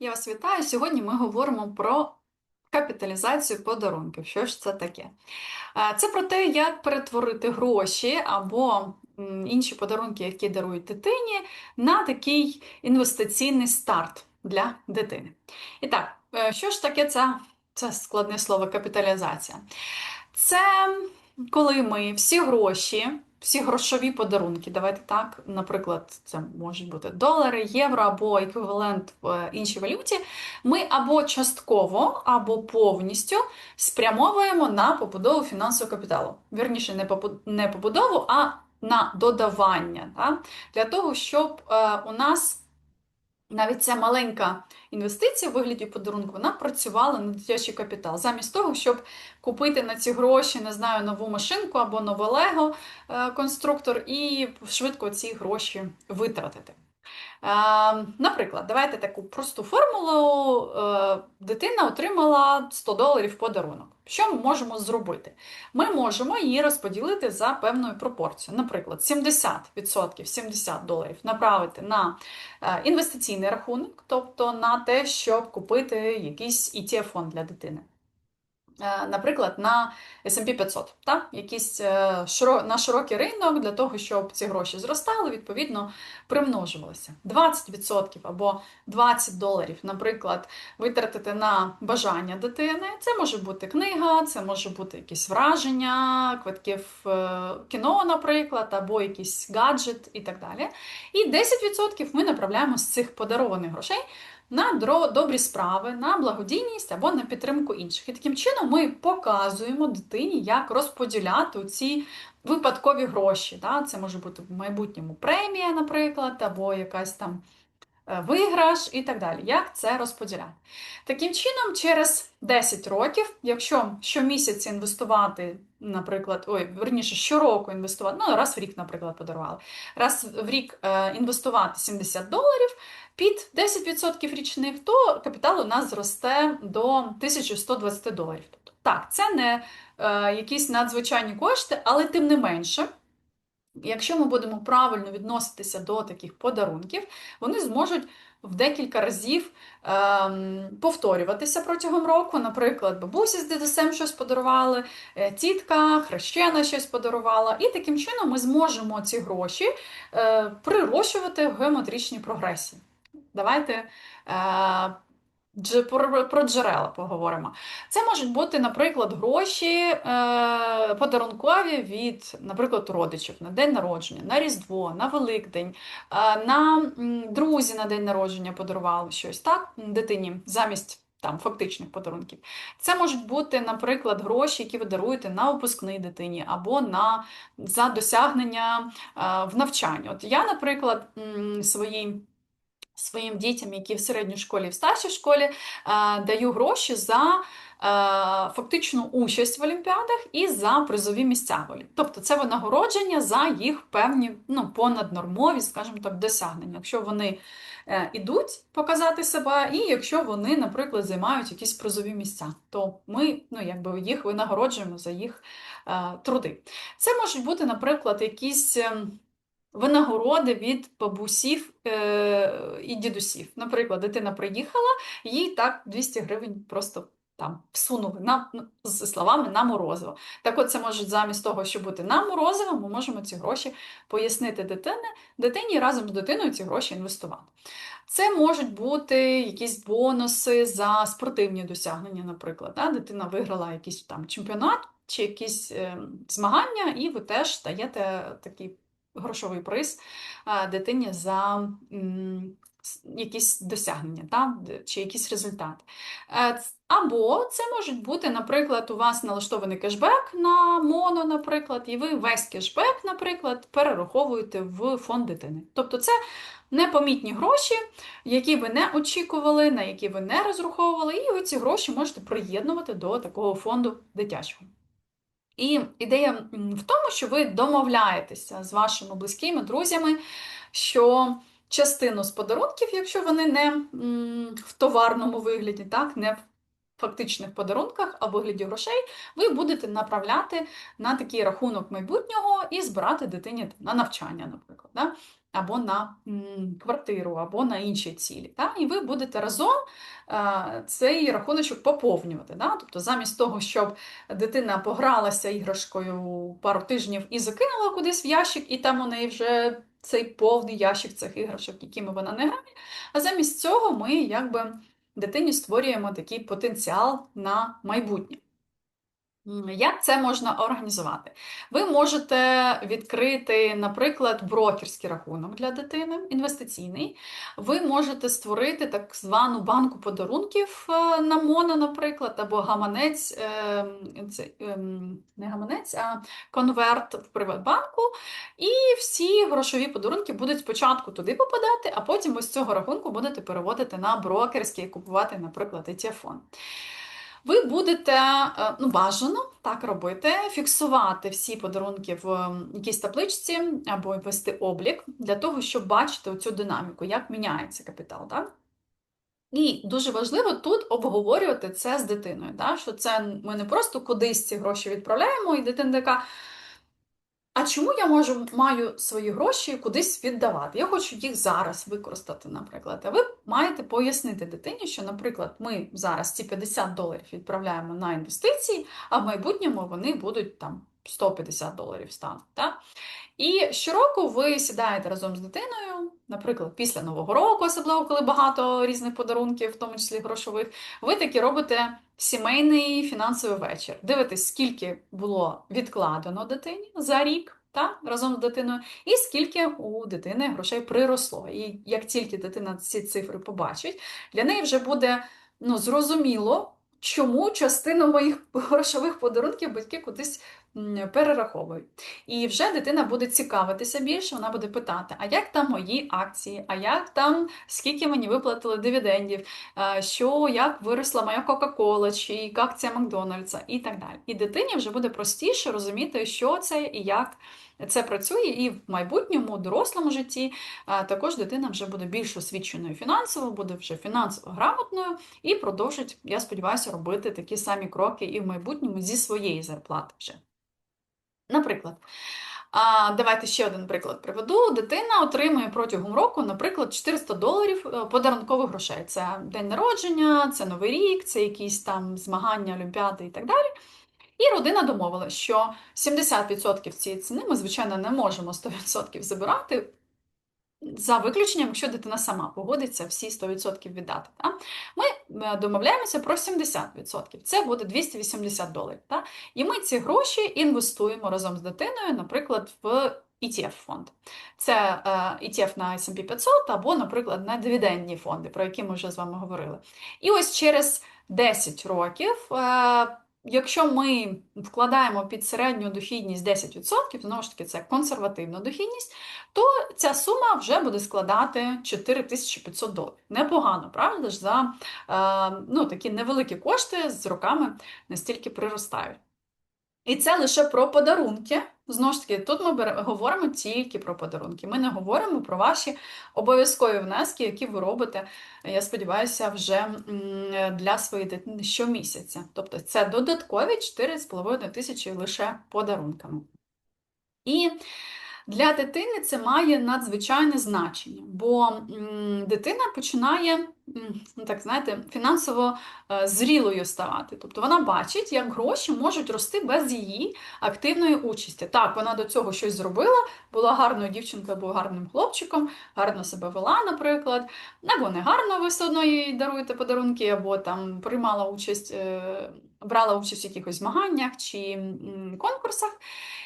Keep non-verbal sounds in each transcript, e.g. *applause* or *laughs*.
Я вас вітаю. Сьогодні ми говоримо про капіталізацію подарунків. Що ж це таке? Е, Це про те, як перетворити гроші або інші подарунки, які дарують дитині, на такий інвестиційний старт для дитини. І так, е, що ж таке це, це складне слово капіталізація? Це коли ми всі гроші, всі грошові подарунки, давайте так, наприклад, це можуть бути долари, євро або еквівалент в е, іншій валюті, ми або частково, або повністю спрямовуємо на побудову фінансового капіталу. Вірніше, не побудову, а на додавання. Так? Для того, щоб е, у нас навіть ця маленька інвестиція в вигляді подарунку, вона працювала на дитячий капітал. Замість того, щоб купити на ці гроші, не знаю, нову машинку або нове Лего е, конструктор і швидко ці гроші витратити. Е, Наприклад, давайте таку просту формулу. Е, Дитина отримала 100 доларів подарунок. Що ми можемо зробити? Ми можемо її розподілити за певною пропорцією. Наприклад, 70%, 70 доларів направити на е, інвестиційний рахунок, тобто на те, щоб купити якийсь ETF-фонд для дитини. Е, Наприклад, на S&P 500, так? Якийсь е, на широкий ринок для того, щоб ці гроші зростали, відповідно, примножувалися. 20% або 20 доларів, наприклад, витратити на бажання дитини. Це може бути книга, це може бути якісь враження, квитки в е, кіно, наприклад, або якийсь гаджет і так далі. І 10% ми направляємо з цих подарованих грошей на добрі справи, на благодійність або на підтримку інших. І таким чином ми показуємо дитині, як розподіляти ці випадкові гроші. Да? Це може бути в майбутньому премія, наприклад, або якась там виграш і так далі. Як це розподіляти? Таким чином, через 10 років, якщо щомісяця інвестувати, наприклад, ой, верніше, щороку інвестувати, ну раз в рік, наприклад, подарували, раз в рік е, інвестувати 70 доларів під 10% річних, то капітал у нас зросте до 1120 доларів. Тобто, так, це не е, якісь надзвичайні кошти, але тим не менше. Якщо ми будемо правильно відноситися до таких подарунків, вони зможуть в декілька разів ем, повторюватися протягом року. Наприклад, бабусі з дідусем щось подарували, е, тітка, хрещена щось подарувала. І таким чином ми зможемо ці гроші е, прирощувати в геометричній прогресії. Давайте е, про, джерела поговоримо. Це можуть бути, наприклад, гроші е, подарункові від, наприклад, родичів на день народження, на Різдво, на Великдень, е, на друзі на день народження подарували щось, так, дитині замість. Там фактичних подарунків. Це можуть бути, наприклад, гроші, які ви даруєте на випускний дитині, або на за досягнення е, в навчанні. От я, наприклад, своїй своїм дітям, які в середній школі, і в старшій школі, е, даю гроші за е, фактичну участь в олімпіадах і за призові місця. в Тобто це винагородження за їх певні ну, понаднормові, скажімо так, досягнення. Якщо вони е, ідуть показати себе, і якщо вони, наприклад, займають якісь призові місця, то ми ну, якби їх винагороджуємо за їх е, труди. Це можуть бути, наприклад, якісь. Винагороди від бабусів е, і дідусів. Наприклад, дитина приїхала, їй так 200 гривень просто там всунули на, ну, з словами на морозиво. Так от це може замість того, щоб бути на морозиво, ми можемо ці гроші пояснити дитині, дитині разом з дитиною ці гроші інвестувати. Це можуть бути якісь бонуси за спортивні досягнення, наприклад. Да? Дитина виграла якийсь там чемпіонат чи якісь е, змагання, і ви теж даєте такий грошовий приз дитині за якісь досягнення та, чи якісь результати. Е, Або це можуть бути, наприклад, у вас налаштований кешбек на моно, наприклад, і ви весь кешбек, наприклад, перераховуєте в фонд дитини. Тобто це непомітні гроші, які ви не очікували, на які ви не розраховували, і ви ці гроші можете приєднувати до такого фонду дитячого. І ідея в тому, що ви домовляєтеся з вашими близькими друзями, що частину з подарунків, якщо вони не в товарному вигляді, так, не в фактичних подарунках, а в вигляді грошей, ви будете направляти на такий рахунок майбутнього і збирати дитині на навчання, наприклад. Да? Або на квартиру, або на інші цілі. Так? І ви будете разом цей рахуночок поповнювати. Да? Тобто, замість того, щоб дитина погралася іграшкою пару тижнів і закинула кудись в ящик, і там у неї вже цей повний ящик цих іграшок, якими вона не грає. А замість цього ми якби дитині створюємо такий потенціал на майбутнє. Як це можна організувати? Ви можете відкрити, наприклад, брокерський рахунок для дитини, інвестиційний. Ви можете створити так звану банку подарунків е, на Моно, наприклад, або гаманець, ем, ем, не гаманець, а конверт в Приватбанку. І всі грошові подарунки будуть спочатку туди попадати, а потім ось цього рахунку будете переводити на брокерський і купувати, наприклад, ETF-фонд. Ви будете е, ну, бажано так робити, фіксувати всі подарунки в якійсь табличці або вести облік для того, щоб бачити цю динаміку, як міняється капітал. Так? І дуже важливо тут обговорювати це з дитиною. Так? Що це ми не просто кудись ці гроші відправляємо, і дитина така. А чому я можу маю свої гроші кудись віддавати? Я хочу їх зараз використати, наприклад. А ви маєте пояснити дитині, що, наприклад, ми зараз ці 50 доларів відправляємо на інвестиції, а в майбутньому вони будуть там 150 доларів стануть. Так? І щороку ви сідаєте разом з дитиною, наприклад, після Нового року, особливо коли багато різних подарунків, в тому числі грошових, ви таки робите сімейний фінансовий вечір. Дивитесь, скільки було відкладено дитині за рік. Та, разом з дитиною, і скільки у дитини грошей приросло. І як тільки дитина ці цифри побачить, для неї вже буде ну, зрозуміло, чому частину моїх грошових подарунків батьки кудись перераховують. І вже дитина буде цікавитися більше, вона буде питати, а як там мої акції, а як там, скільки мені виплатили дивідендів, що як виросла моя Кока-Кола, чи акція Макдональдса і так далі. І дитині вже буде простіше розуміти, що це і як. Це працює і в майбутньому, дорослому житті також дитина вже буде більш освіченою фінансово, буде вже фінансово грамотною і продовжить, я сподіваюся, робити такі самі кроки і в майбутньому зі своєї зарплати вже. Наприклад, давайте ще один приклад приведу. Дитина отримує протягом року, наприклад, 400 доларів е, подарункових грошей. Це день народження, це Новий рік, це якісь там змагання, олімпіади і так далі. І родина домовила, що 70% цієї ціни ми, звичайно, не можемо 100% забирати. За виключенням, якщо дитина сама погодиться всі 100% віддати. Так? Ми е, домовляємося про 70%. Це буде 280 доларів. Так? І ми ці гроші інвестуємо разом з дитиною, наприклад, в ETF-фонд. Це е, ETF на SP 500 або, наприклад, на дивідендні фонди, про які ми вже з вами говорили. І ось через 10 років. Якщо ми вкладаємо під середню дохідність 10%, знову ж таки, це консервативна дохідність, то ця сума вже буде складати 4500 доларів. Непогано, правда ж, за е, ну, такі невеликі кошти з роками настільки приростають. І це лише про подарунки. Знову ж таки, тут ми говоримо тільки про подарунки. Ми не говоримо про ваші обов'язкові внески, які ви робите, я сподіваюся, вже для своєї дитини щомісяця. Тобто це додаткові 4,5 тисячі лише подарунками. І для дитини це має надзвичайне значення, бо дитина починає так знаєте, фінансово е, зрілою ставати. Тобто вона бачить, як гроші можуть рости без її активної участі. Так, вона до цього щось зробила, була гарною дівчинкою або гарним хлопчиком, гарно себе вела, наприклад, або не гарно, ви все одно їй даруєте подарунки, або там приймала участь, е, брала участь в якихось змаганнях чи конкурсах,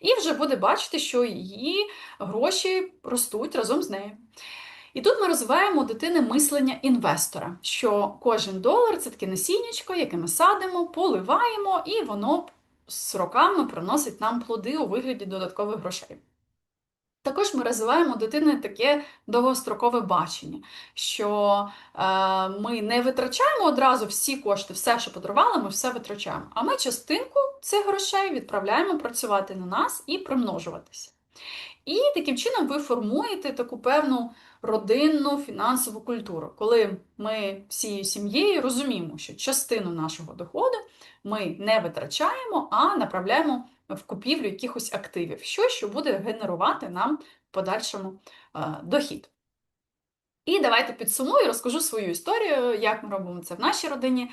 і вже буде бачити, що її гроші ростуть разом з нею. І тут ми розвиваємо у дитини мислення інвестора, що кожен долар це таке насіннячко, яке ми садимо, поливаємо, і воно з роками приносить нам плоди у вигляді додаткових грошей. Також ми розвиваємо у дитини таке довгострокове бачення, що е, ми не витрачаємо одразу всі кошти, все, що подарували, ми все витрачаємо. А ми частинку цих грошей відправляємо працювати на нас і примножуватися. І таким чином ви формуєте таку певну родинну фінансову культуру, коли ми всією сім'єю розуміємо, що частину нашого доходу ми не витрачаємо, а направляємо в купівлю якихось активів, що, що буде генерувати нам в подальшому е, дохід. І давайте підсумую, розкажу свою історію, як ми робимо це в нашій родині.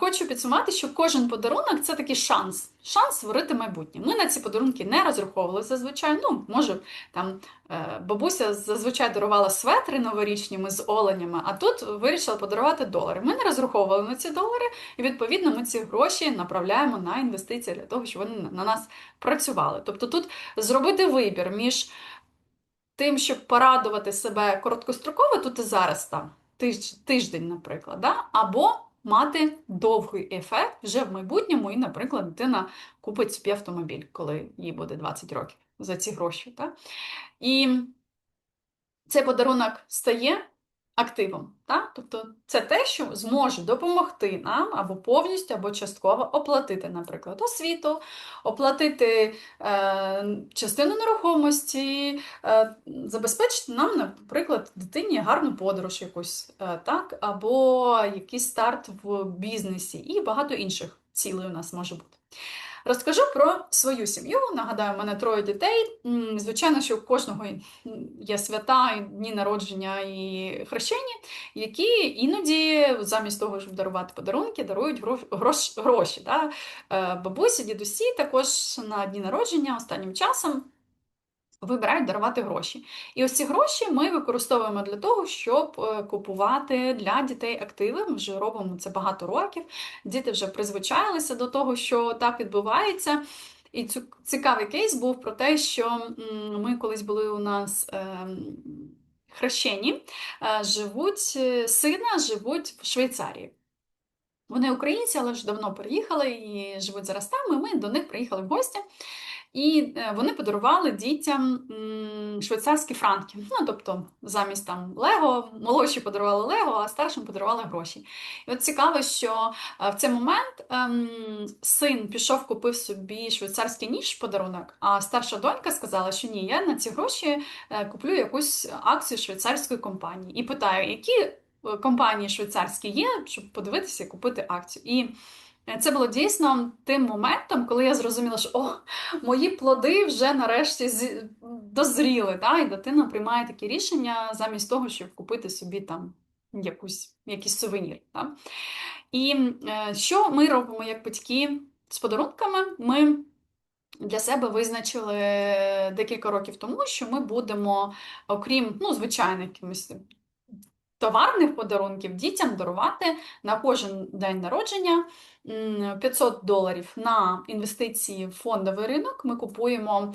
Хочу підсумувати, що кожен подарунок це такий шанс, шанс створити майбутнє. Ми на ці подарунки не розраховували зазвичай. Ну, може, там е, бабуся зазвичай дарувала светри новорічні з оленями, а тут вирішила подарувати долари. Ми не розраховували на ці долари, і відповідно ми ці гроші направляємо на інвестиції для того, щоб вони на нас працювали. Тобто тут зробити вибір між тим, щоб порадувати себе короткостроково, тут і зараз там тиждень, наприклад, да? або мати довгий ефект вже в майбутньому, і, наприклад, дитина купить собі автомобіль, коли їй буде 20 років за ці гроші. Так? І цей подарунок стає активом. Так? Тобто це те, що зможе допомогти нам або повністю, або частково оплатити, наприклад, освіту, оплатити е, частину нерухомості, е, забезпечити нам, наприклад, дитині гарну подорож якусь, е, так? або якийсь старт в бізнесі, і багато інших цілей у нас може бути. Розкажу про свою сім'ю. Нагадаю, у мене троє дітей. Звичайно, що у кожного є свята, дні народження і хрещення, які іноді, замість того, щоб дарувати подарунки, дарують грош, гроші. Е, бабусі, дідусі також на дні народження останнім часом вибирають дарувати гроші. І ось ці гроші ми використовуємо для того, щоб е, купувати для дітей активи. Ми вже робимо це багато років. Діти вже призвичайлися до того, що так відбувається. І цікавий кейс був про те, що ми колись були у нас. Ем, хрещені е, живуть е, сина живуть в Швейцарії. Вони українці, але ж давно переїхали і живуть зараз там. і Ми до них приїхали в гості. І е, вони подарували дітям швейцарські франки. Ну, тобто, замість там Лего, молодші подарували Лего, а старшим подарували гроші. І от цікаво, що е, в цей момент ем, син пішов, купив собі швейцарський ніж подарунок, а старша донька сказала, що ні, я на ці гроші е, куплю якусь акцію швейцарської компанії. І питаю, які компанії швейцарські є, щоб подивитися і купити акцію. І це було дійсно тим моментом, коли я зрозуміла, що о, мої плоди вже нарешті дозріли. Да? І дитина приймає такі рішення замість того, щоб купити собі там якусь, якийсь сувенір. Да? І е, що ми робимо як батьки з подарунками? Ми для себе визначили декілька років тому, що ми будемо, окрім ну, звичайних якимось товарних подарунків дітям дарувати на кожен день народження 500 доларів на інвестиції в фондовий ринок. Ми купуємо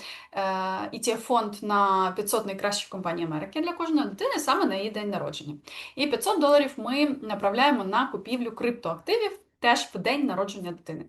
etf фонд на 500 найкращих компаній Америки для кожної дитини саме на її день народження. І 500 доларів ми направляємо на купівлю криптоактивів теж в день народження дитини.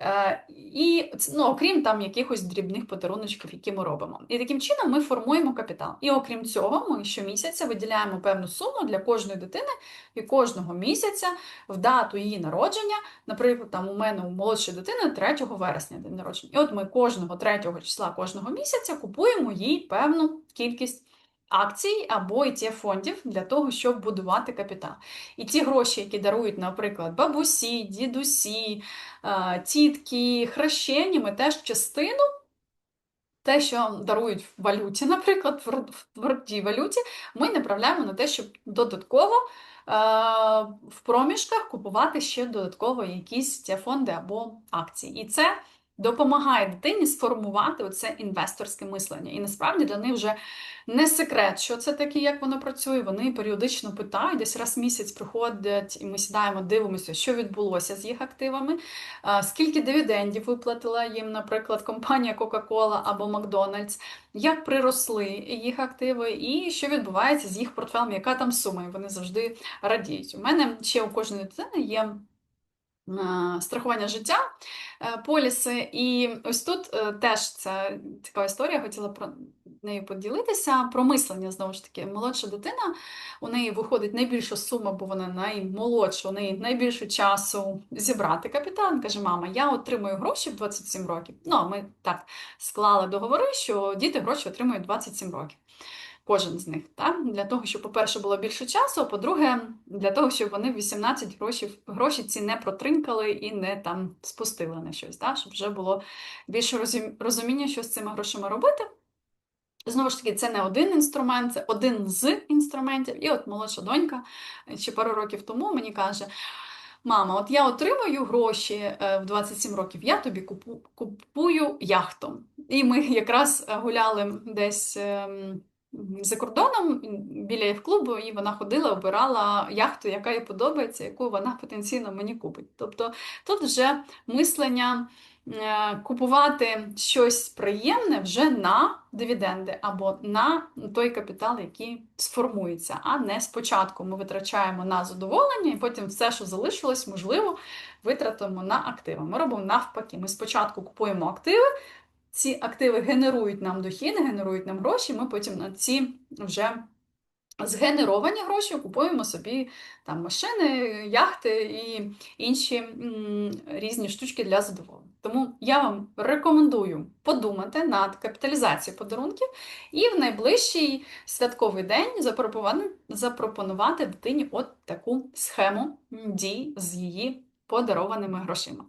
Е, І ну, окрім там якихось дрібних подаруночків, які ми робимо. І таким чином ми формуємо капітал. І окрім цього, ми щомісяця виділяємо певну суму для кожної дитини і кожного місяця в дату її народження. Наприклад, там у мене у молодшої дитини 3 вересня день народження. І от ми кожного 3 числа кожного місяця купуємо їй певну кількість акцій або etf фондів для того, щоб будувати капітал. І ті гроші, які дарують, наприклад, бабусі, дідусі, тітки, хрещені, ми теж частину. Те, що дарують в валюті, *laughs* наприклад, в твердій валюті, ми направляємо на те, щоб додатково е, в проміжках купувати ще додатково якісь ці фонди або акції. І це допомагає дитині сформувати оце інвесторське мислення. І насправді для них вже не секрет, що це таке, як воно працює. Вони періодично питають, десь раз в місяць приходять, і ми сідаємо, дивимося, що відбулося з їх активами, скільки дивідендів виплатила їм, наприклад, компанія Coca-Cola або Макдональдс, як приросли їх активи, і що відбувається з їх портфелем, яка там сума, і вони завжди радіють. У мене ще у кожної дитини є. Страхування життя, е, поліси. І ось тут е, теж це цікава історія, хотіла про нею поділитися. Про мислення, знову ж таки, молодша дитина, у неї виходить найбільша сума, бо вона наймолодша, у неї найбільше часу зібрати капітал. Каже, мама, я отримую гроші в 27 років. Ну, ми так склали договори, що діти гроші отримують 27 років. Кожен з них. Так? Для того, щоб, по-перше, було більше часу, а по-друге, для того, щоб вони в 18 гроші, гроші ці не протринкали і не там спустили на щось, так? щоб вже було більше розуміння, що з цими грошима робити. Знову ж таки, це не один інструмент, це один з інструментів. І от молодша донька е, ще пару років тому мені каже: Мама, от я отримую гроші е, в 27 років, я тобі купу- купую яхту. І ми якраз гуляли десь ем, за кордоном біля яхт-клубу, і вона ходила, обирала яхту, яка їй подобається, яку вона потенційно мені купить. Тобто тут вже мислення е, купувати щось приємне вже на дивіденди або на той капітал, який сформується, а не спочатку ми витрачаємо на задоволення, і потім все, що залишилось, можливо, витратимо на активи. Ми робимо навпаки. Ми спочатку купуємо активи. Ці активи генерують нам дохід, генерують нам гроші. Ми потім на ці вже згенеровані гроші купуємо собі там машини, яхти і інші м, різні штучки для задоволення. Тому я вам рекомендую подумати над капіталізацією подарунків і в найближчий святковий день запропонувати, дитині от таку схему дій з її подарованими грошима.